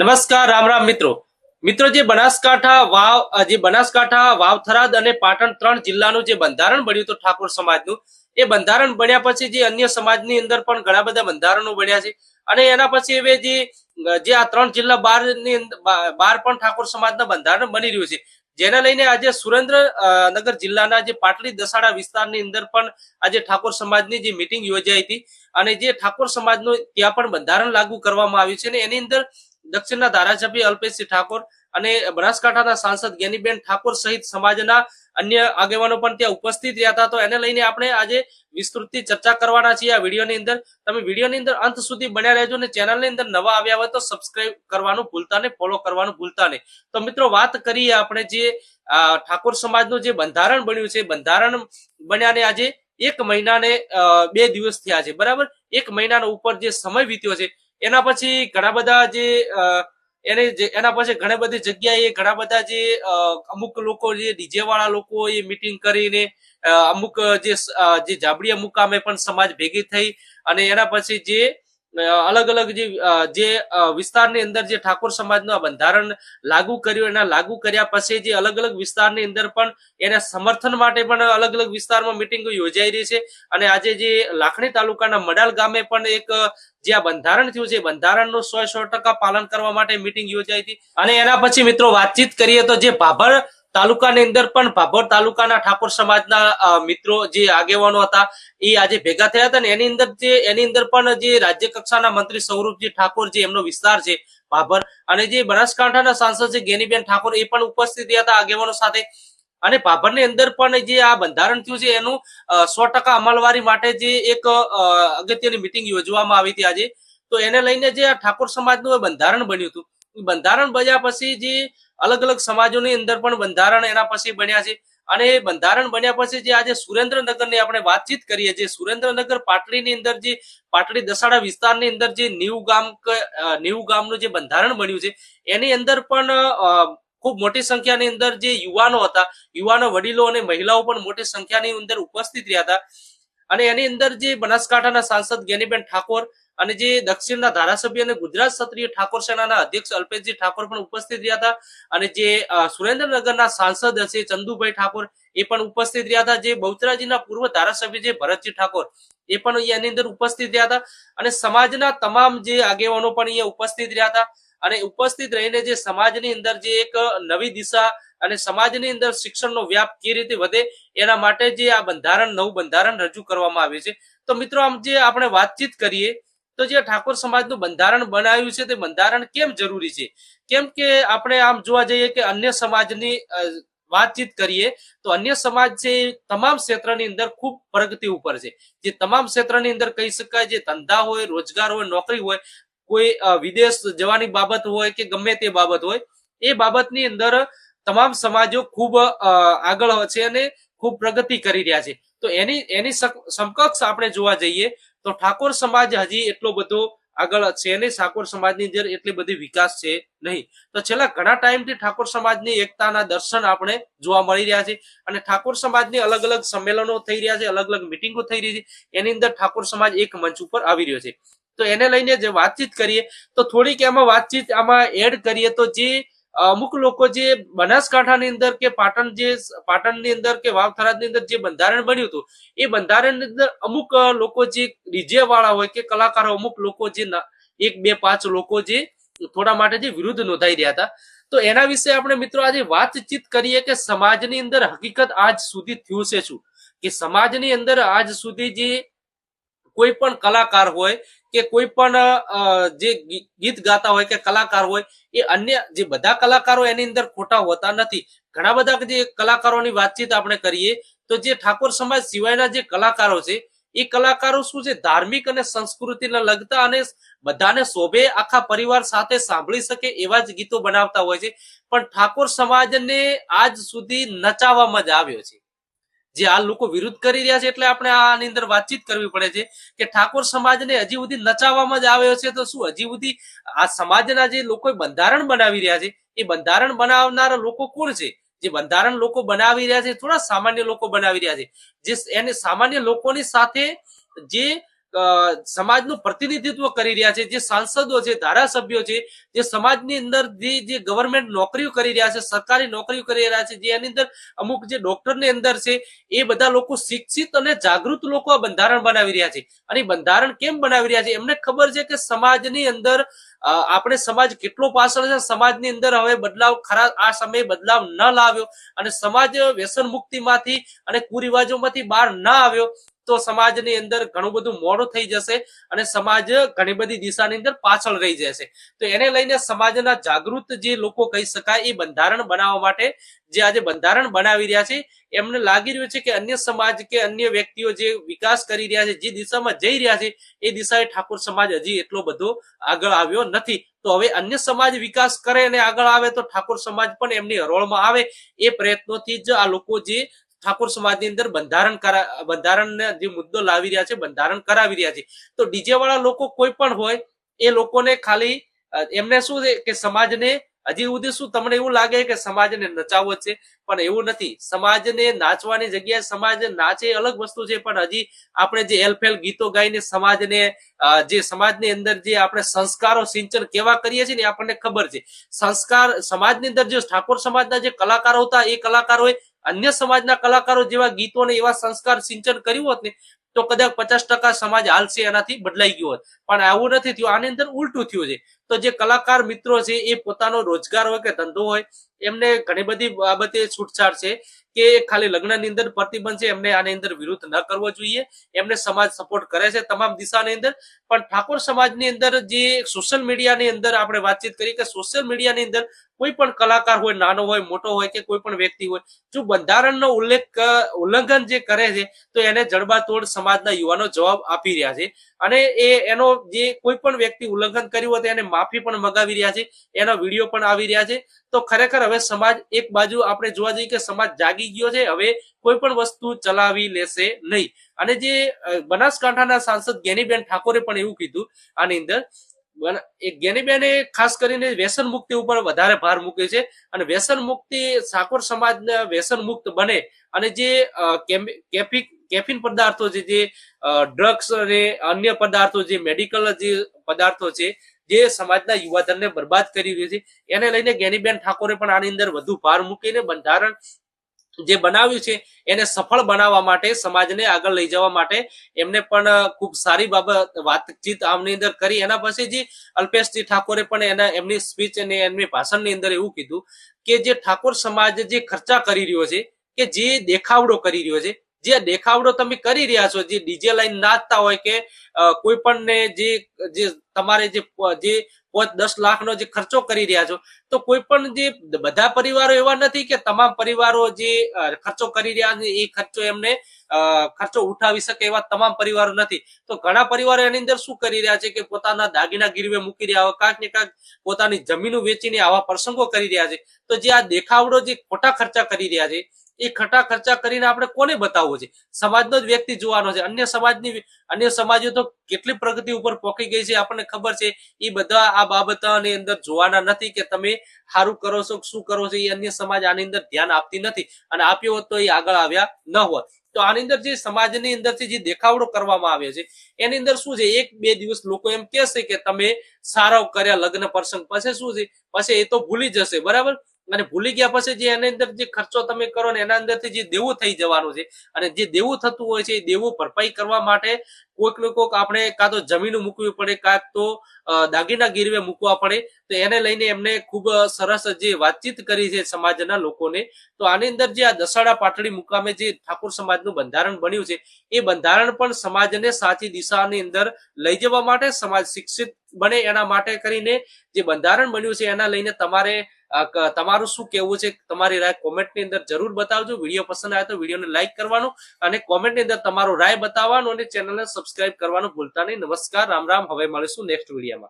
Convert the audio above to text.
નમસ્કાર, રામ રામ મિત્રો. મિત્રો, જે બનાસકાંઠા વાવ જે બનાસકાંઠા વાવથરાદ અને પાટણ ત્રણ જિલ્લાનું જે બંધારણ બન્યું હતું ઠાકોર સમાજનું, એ બંધારણ બન્યા પછી જે અન્ય સમાજની અંદર પણ ઘણા બધા બંધારણો બન્યા છે. અને એના પછી હવે જે જે આ ત્રણ જિલ્લા બારની બાર પણ ઠાકોર સમાજના બંધારણ બની રહ્યું છે. જેને લઈને આજે સુરેન્દ્રનગર જિલ્લાના જે પાટડી દસાડા વિસ્તારની અંદર પણ આજે ઠાકોર સમાજની જે મિટિંગ યોજાઈ હતી. અને જે ઠાકોર સમાજનું ત્યાં પણ બંધારણ લાગુ કરવામાં આવ્યું છે અને એની અંદર દક્ષિણના ધારાસભ્ય અલ્પેશસિંહ ઠાકોર અને બનાસકાંઠાના સાંસદ જ્ઞાનીબેન ઠાકોર સહિત સમાજના અન્ય આગેવાનો પણ ત્યાં ઉપસ્થિત રહ્યા હતા. તો એને લઈને આપણે આજે વિસ્તૃતથી ચર્ચા કરવાના છીએ આ વિડીયોની અંદર. તમે વિડીયોની અંદર અંત સુધી બન્યા રહેજો અને ચેનલની અંદર નવા આવ્યા હોય તો સબસ્ક્રાઇબ કરવાનું ભૂલતા નહીં, ફોલો કરવાનું ભૂલતા નહીં. તો મિત્રો વાત કરીએ આપણે જે ઠાકોર સમાજનું જે બંધારણ બન્યું છે. બંધારણ બન્યાને આજે એક મહિનાને બે દિવસ થયા છે. બરાબર? એક મહિનાનો ઉપર જે સમય વીત્યો છે એના પછી ઘણા બધા જે એને એના પછી ઘણી બધી જગ્યાએ ઘણા બધા જે અમુક લોકો જે ડીજે વાળા લોકો એ મિટિંગ કરીને અમુક જે જાબડીયા મુકામે પણ સમાજ ભેગી થઈ અને એના પછી જે અલગ અલગ જે જે વિસ્તારની અંદર જે ઠાકોર સમાજનું આ બંધારણ લાગુ કર્યું, એના લાગુ કર્યા પછી જે અલગ અલગ વિસ્તારની અંદર પણ એના સમર્થન માટે પણ અલગ અલગ વિસ્તારમાં મિટિંગો યોજાઈ રહી છે. અને આજે જે લાખણી તાલુકાના મડાલ ગામે પણ એક જે આ બંધારણ થયું છે બંધારણનું સો સો ટકા પાલન કરવા માટે મિટિંગ યોજાઈ હતી. અને એના પછી મિત્રો વાતચીત કરીએ તો જે ભાભર તાલુકાની અંદર પણ ભાભર તાલુકાના ઠાકોર સમાજના મિત્રો જે આગેવાનો હતા, એ આજે ભેગા થયા હતા ને એની અંદર જે, એની અંદર પણ જે રાજ્ય કક્ષાના મંત્રી સૌરભજી ઠાકોર જે, એમનો વિસ્તાર છે ભાભર, અને જે બનાસકાંઠાના સાંસદ છે ગેનીબેન ઠાકોર, એ પણ ઉપસ્થિત રહ્યા હતા આગેવાનો સાથે. અને ભાભરની અંદર પણ જે આ બંધારણ થયું છે એનું સો ટકા અમલવારી માટે જે એક અગત્યની મિટિંગ યોજવામાં આવી હતી આજે. તો એને લઈને જે આ ઠાકોર સમાજનું બંધારણ બન્યું હતું. બંધારણ બન્યા પછી જે અલગ અલગ સમાજોની અંદર પણ બંધારણ એના પછી બન્યા છે. અને એ બંધારણ બન્યા પછી જે આજે સુરેન્દ્રનગરની આપણે વાતચીત કરીએ છીએ, સુરેન્દ્રનગર પાટડીની અંદર જે પાટડી દસાડા વિસ્તારની અંદર જે નીવ ગામ નીવ ગામનું જે બંધારણ બન્યું છે, એની અંદર પણ ખૂબ મોટી સંખ્યાની અંદર જે યુવાનો હતા, યુવાનો વડીલો અને મહિલાઓ પણ મોટી સંખ્યાની અંદર ઉપસ્થિત રહ્યા હતા. અને એની અંદર જે બનાસકાંઠાના સાંસદ જ્ઞાનીબેન ઠાકોર અને જે દક્ષિણના ધારાસભ્ય અને ગુજરાત ક્ષત્રિય ઠાકોર સેનાના અધ્યક્ષ અલ્પેશજી ઠાકોર પણ ઉપસ્થિત રહ્યા હતા. અને જે સુરેન્દ્રનગરના સાંસદ હશે ચંદુભાઈ ઠાકોર, એ પણ ઉપસ્થિત રહ્યા હતા. જે બહુચરાજીના પૂર્વ ધારાસભ્ય છે ભરતજી ઠાકોર, એ પણ એની અંદર ઉપસ્થિત રહ્યા હતા. અને સમાજના તમામ જે આગેવાનો પણ અહીંયા ઉપસ્થિત રહ્યા હતા. અને ઉપસ્થિત રહીને જે સમાજની અંદર જે એક નવી દિશા અને સમાજની અંદર શિક્ષણનો વ્યાપ કે રીતે વધે, એના માટે જે આ બંધારણ, નવું બંધારણ રજૂ કરવામાં આવ્યું છે. તો મિત્રો, આમ જે આપણે વાતચીત કરીએ તો જે ઠાકોર સમાજનું બંધારણ બનાવ્યું છે તે બંધારણ કેમ જરૂરી છે? કેમ કે આપણે આમ જોવા જઈએ કે અન્ય સમાજની વાતચીત કરીએ, તો અન્ય સમાજ છે તમામ ક્ષેત્રની અંદર ખૂબ પ્રગતિ ઉપર છે. જે તમામ ક્ષેત્રની અંદર કહી શકાય જે ધંધા હોય, રોજગાર હોય, નોકરી હોય, કોઈ વિદેશ જવાની બાબત હોય કે ગમે તે બાબત હોય, એ બાબતની અંદર તમામ સમાજો ખૂબ આગળ છે અને ખૂબ પ્રગતિ કરી રહ્યા છે. તો એની એની સમકક્ષ આપણે જોવા જઈએ તો ઠાકોર સમાજ હજી એટલો બધો આગળ છે નહીં, ઠાકોર સમાજની અંદર એટલી બધી વિકાસ છે નહીં. તો છેલ્લા ઘણા ટાઈમથી ઠાકોર સમાજની એકતાના દર્શન આપણે જોવા મળી રહ્યા છે અને ઠાકોર સમાજની અલગ અલગ સંમેલનો થઈ રહ્યા છે, અલગ અલગ મિટિંગો થઈ રહી છે. એની અંદર ઠાકોર સમાજ એક મંચ ઉપર આવી રહ્યો છે. તો એને લઈને જે વાતચીત કરીએ, તો થોડીક એમાં વાતચીત આમાં એડ કરીએ તો જે અમુક લોકો જે બનાસકાંઠાની અંદર કે પાટણ જે પાટણની અંદર કે વાવથરાજની અંદર જે બંધારણ બન્યું હતું, એ બંધારણની અંદર અમુક લોકો જે ડીજે વાળા હોય કે કલાકારો, અમુક લોકો જે એક, બે, પાંચ લોકો જે થોડા માટે જે વિરુદ્ધ નોંધાઈ રહ્યા હતા. તો એના વિશે આપણે મિત્રો આજે વાતચીત કરીએ કે સમાજની અંદર હકીકત આજ સુધી થયું છે શું? કે સમાજની અંદર આજ સુધી જે કોઈ પણ કલાકાર હોય કે કોઈ પણ જે ગીત ગાતા હોય કે કલાકાર હોય, એ અન્ય જે બધા કલાકારો એની અંદર ખોટા હોતા નથી. ઘણા બધા જે કલાકારોની વાતચીત આપણે કરીએ, તો જે ઠાકોર સમાજ સિવાયના જે કલાકારો છે, એ કલાકારો શું છે, ધાર્મિક અને સંસ્કૃતિને લગતા અને બધાને શોભે, આખા પરિવાર સાથે સાંભળી શકે એવા જ ગીતો બનાવતા હોય છે. પણ ઠાકોર સમાજને આજ સુધી નચાવવામાં જ આવ્યો છે. જે આ લોકો વિરુદ્ધ કરી રહ્યા છે એટલે આપણે આની અંદર વાતચીત કરવી પડે છે કે ઠાકોર સમાજને હજી સુધી નચાવવામાં જ આવ્યો છે તો શું? હજી સુધી આ સમાજના જે લોકો બંધારણ બનાવી રહ્યા છે, એ બંધારણ બનાવનારા લોકો કોણ છે? જે બંધારણ લોકો બનાવી રહ્યા છે, થોડા સામાન્ય લોકો બનાવી રહ્યા છે. જે એને સામાન્ય લોકોની સાથે જે સમાજનું પ્રતિનિધિત્વ કરી રહ્યા છે, જે સાંસદો છે, ધારાસભ્યો છે, જે સમાજની અંદર જે ગવર્મેન્ટ નોકરીઓ કરી રહ્યા છે, સરકારી નોકરીઓ કરી રહ્યા છે, જે એની અંદર અમુક જે ડોક્ટરની અંદર છે, એ બધા લોકો શિક્ષિત અને જાગૃત લોકો આ બંધારણ બનાવી રહ્યા છે. અને બંધારણ કેમ બનાવી રહ્યા છે? એમને ખબર છે કે સમાજની અંદર આપણે સમાજ કેટલો પાછળ છે, સમાજની અંદર હવે બદલાવ ખરા, આ સમયે બદલાવ ન લાવ્યો અને સમાજ વ્યસન મુક્તિમાંથી અને કુરિવાજોમાંથી બહાર ન આવ્યો. તો સમાજની અંદર ઘણું બધું મોડું થઈ જશે અને સમાજ ઘણી બધી દિશાની અંદર પાછળ રહી જશે. તો એને લઈને સમાજના જાગૃત જે લોકો કહી શકાય એ બંધારણ બનાવવા માટે જે આજે બંધારણ બનાવી રહ્યા છે, એમને લાગી રહ્યું છે કે અન્ય સમાજ કે અન્ય વ્યક્તિઓ જે વિકાસ કરી રહ્યા છે, જે દિશામાં જઈ રહ્યા છે, એ દિશાએ ઠાકોર સમાજ હજી એટલો બધો આગળ આવ્યો નથી. તો હવે અન્ય સમાજ વિકાસ કરે અને આગળ આવે તો ઠાકોર સમાજ પણ એમની હરોળમાં આવે એ પ્રયત્નોથી જ આ લોકો જે ઠાકોર સમાજની અંદર બંધારણ કરા, બંધારણને જે મુદ્દો લાવી રહ્યા છે, બંધારણ કરાવી રહ્યા છે. તો ડીજે વાળા લોકો કોઈ પણ હોય, એ લોકોને ખાલી એમને શું છે કે સમાજને, હજી સુધી શું તમને એવું લાગે કે સમાજને નચાવો છે? પણ એવું નથી. સમાજને નાચવાની જગ્યાએ સમાજ નાચે અલગ વસ્તુ છે, પણ હજી આપણે જે એલફેલ ગીતો ગાઈને સમાજને જે સમાજની અંદર જે આપણે સંસ્કારો સિંચન કેવા કરીએ છીએ ને આપણને ખબર છે. સંસ્કાર, સમાજની અંદર જે ઠાકોર સમાજના જે કલાકારો હતા, એ કલાકારોએ અન્ય સમાજના કલાકારો જેવા ગીતોને એવા સંસ્કાર સિંચન કર્યું હોત ને, તો કદાચ પચાસ ટકા સમાજ હાલશે, એનાથી બદલાઈ ગયો હોત. પણ આવું નથી થયું. આની અંદર ઉલટું થયું છે. તો જે કલાકાર મિત્રો છે, એ પોતાનો રોજગાર હોય કે ધંધો હોય, એમને ઘણી બધી બાબતે છૂટછાટ છે કે ખાલી લગ્નની અંદર પ્રતિબંધ છે, એમને આની અંદર વિરુદ્ધ ન કરવો જોઈએ. એમને સમાજ સપોર્ટ કરે છે તમામ દિશાની અંદર. પણ ઠાકોર સમાજની અંદર જે સોશિયલ મીડિયાની અંદર આપણે વાતચીત કરી કે સોશિયલ મીડિયાની અંદર કોઈ પણ કલાકાર હોય, નાનો હોય, મોટો હોય કે કોઈ પણ વ્યક્તિ હોય, જો બંધારણનો ઉલ્લેખ ઉલ્લંઘન જે કરે છે, તો એને જડબાતોડ સમાજના યુવાનો જવાબ આપી રહ્યા છે. અને એ, એનો જે કોઈ પણ વ્યક્તિ ઉલ્લંઘન કર્યું હોય એને માફી પણ મગાવી રહ્યા છે, એનો વીડિયો પણ આવી રહ્યા છે. તો ખરેખર હવે સમાજ એક બાજુ આપણે જોવા જઈએ કે સમાજ જાગી ગયો છે, હવે કોઈ પણ વસ્તુ ચલાવી લેશે નહીં. અને જે બનાસકાંઠાના સાંસદ જ્ઞાનીબેન ઠાકોરે પણ એવું કીધું આની અંદર જ્ઞાનીબેને ખાસ કરીને વ્યસન મુક્તિ ઉપર વધારે ભાર મૂક્યો છે. અને વ્યસન મુક્તિ સાકોર સમાજ વ્યસન મુક્ત બને અને જે કેફિક કેફીન પદાર્થો છે, જે ડ્રગ્સ અને અન્ય પદાર્થો જે મેડિકલ જે પદાર્થો છે, જે સમાજના યુવાધનને બરબાદ કરી રહ્યું છે. એને લઈને જ્ઞાનીબેન ઠાકોરે પણ આની અંદર વધુ ભાર મૂકીને બંધારણ જે બનાવ્યું છે, એને સફળ બનાવવા માટે, સમાજને આગળ લઈ જવા માટે એમને પણ ખૂબ સારી બાબત, વાતચીત આમની અંદર કરી. એના પછી જે અલ્પેશજી ઠાકોરે પણ એના, એમની સ્પીચ અને એમની ભાષણની અંદર એવું કીધું કે જે ઠાકોર સમાજ જે ખર્ચા કરી રહ્યો છે, કે જે દેખાવડો કરી રહ્યો છે જે દેખાવડો તમે કરી રહ્યા છો, જે ડીજે લાઈન નાચતા હોય કે કોઈ પણ ને જે તમારે જે પાંચ દસ લાખનો જે ખર્ચો કરી રહ્યા છો, તો કોઈ પણ જે બધા પરિવારો એવા નથી કે તમામ પરિવારો જે ખર્ચો કરી રહ્યા છે, એ ખર્ચો એમને ખર્ચો ઉઠાવી શકે એવા તમામ પરિવારો નથી. તો ઘણા પરિવારો એની અંદર શું કરી રહ્યા છે કે પોતાના દાગીના ગીરવે મૂકી રહ્યા હોય, કાંઈક ને કાંઈક પોતાની જમીનો વેચીને આવા પ્રસંગો કરી રહ્યા છે. તો જે આ દેખાવડો જે ખોટા ખર્ચા કરી રહ્યા છે એ ખટા ખર્ચા કરીને આપણે કોને બતાવવો છે? સમાજનો જ વ્યક્તિ જોવાનો છે. અન્ય સમાજની અન્ય સમાજો તો કેટલી પ્રગતિ ઉપર પોકી ગઈ છે આપણને ખબર છે. એ બધા આ બાબતની અંદર જોવાના નથી કે તમે સારું કરો છો શું કરો છો. એ અન્ય સમાજ આની અંદર ધ્યાન આપતી નથી અને આપ્યો હોત તો એ આગળ આવ્યા ન હોત. તો આની અંદર જે સમાજની અંદરથી જે દેખાવડો કરવામાં આવે છે, એની અંદર શું છે? એક બે દિવસ લોકો એમ કહેશે કે તમે સારા કર્યા, લગ્ન પ્રસંગ પછી શું છે? પછી એ તો ભૂલી જશે. બરાબર? અને ભૂલી ગયા પછી જે એની અંદર જે ખર્ચો તમે કરો ને એના અંદરથી જે દેવું થઈ જવાનું છે અને જે દેવું થતું હોય છે એ દેવું ભરપાઈ કરવા માટે કોઈક ને કોઈક આપણે કાં તો જમીન મૂકવી પડે કાંક તો દાગીના ગીરવે મૂકવા પડે. તો એને લઈને એમને ખૂબ સરસ જે વાતચીત કરી છે સમાજના લોકોને. તો આની અંદર જે આ દસાડા પાટડી મુકામે જે ઠાકોર સમાજનું બંધારણ બન્યું છે, એ બંધારણ પણ સમાજને સાચી દિશાની અંદર લઈ જવા માટે સમાજ શિક્ષિત બને એના માટે કરીને જે બંધારણ બન્યું છે એના લઈને તમારે ક- તમારું શું કેવું છે? તમારી રાય કોમેન્ટની અંદર જરૂર બતાવજો. વીડિયો પસંદ આવે તો વિડીયોને લાઈક કરવાનો અને કોમેન્ટની અંદર તમારો રાય બતાવવાનો અને ચેનલને સબસ્ક્રાઇબ કરવાનું ભૂલતા નહીં. નમસ્કાર, રામ રામ. હવે મળીશું નેક્સ્ટ વિડીયોમાં